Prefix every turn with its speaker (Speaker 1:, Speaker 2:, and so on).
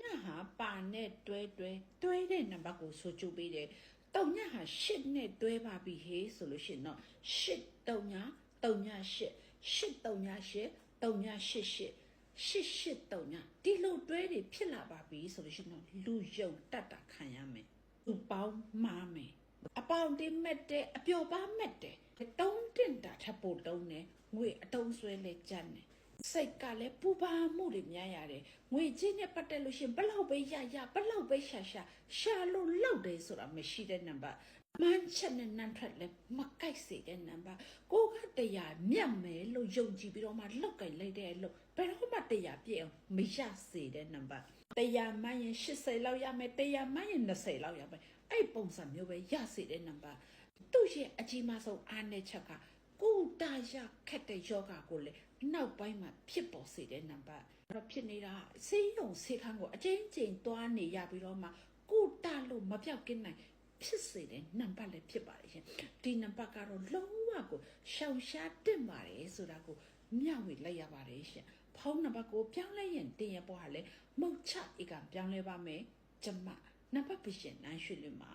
Speaker 1: ညဟာပါနဲ့တွဲတွဲတွဲတဲ့နံပါတ်ကိုဆိုကြပေးတယ်တုံညဟာရှစ်နဲ့တွဲပါပြီဟေးဆိုလို့ရှိရင်တော့ရှစ်တုံညတုံညရှစ်ရှစ်တုံညရှစ်တုံညရှစ်ရှစ်ရှစ်ရှစ်တုံညဒီလိုတွဲတွေဖြစ်လာပါပြီဆိုလို့ရှိရင်တော့လူယုံတတ်တာခံရမယ်လူပေါင်းမားမယ်အပေါင်းတင်းမဲ့တဲ့အပျော်ပါမဲ့တဲ့တုံးတင်တာထပ်ဖို့တုံးတယ်ငွေအတုံးဆွဲလဲကြမ်းတယ် စိတ်ကလည်းပူပါမှုတွေများရတယ်ငွေချင်းနဲ့ပတ်သက်လို့ရှရင်ဘလောက်ပဲရရဘလောက်ပဲရှာရှာရှာလို့လောက်တယ်ဆိုတာမရှိတဲ့နံပါတ်မန်းချက်နဲ့နန်းထွက်လည်းမကိုက်စေတဲ့နံပါတ်ကိုကတရားမြတ်မယ်လို့ယုံကြည်ပြီးတော့မှလောက်ကင်လိုက်တဲ့အလို့ဘယ်တော့မှတရားပြည့်အောင်မရစေတဲ့နံပါတ်တရားမှန်းရင်80လောက်ရမယ်တရားမှန်းရင်20လောက်ရမယ်အဲ့ပုံစံမျိုးပဲရစေတဲ့နံပါတ်သူ့ရဲ့အကြီးမားဆုံးအားနည်းချက်ကကိုယ် တာရခက်တဲ့ယောဂကိုလေနောက်ပိုင်းမှာဖြစ်ပေါ်စေတဲ့နံပါတ်အဲ့တော့ဖြစ်နေတာစေးရုံစေးခန်းကိုအချင်းချင်းတွားနေရပြီးတော့မှကိုယ်တာလို့မပြောက်ကင်းနိုင်ဖြစ်စေတဲ့နံပါတ်လည်းဖြစ်ပါတယ်ရှင်ဒီနံပါတ်ကတော့လုံးဝကိုရှောင်ရှားတင်ပါတယ်ဆိုတာကိုမျှဝေလိုက်ရပါတယ်ရှင်ဖုန်းနံပါတ်ကိုပြောင်းလဲရင်တင်ရပေါ်ဟာလေမုတ်ချဧကပြောင်းလဲပါမယ်ကျမနံပါတ်ပရှင်နိုင်ရွှေလင်ပါ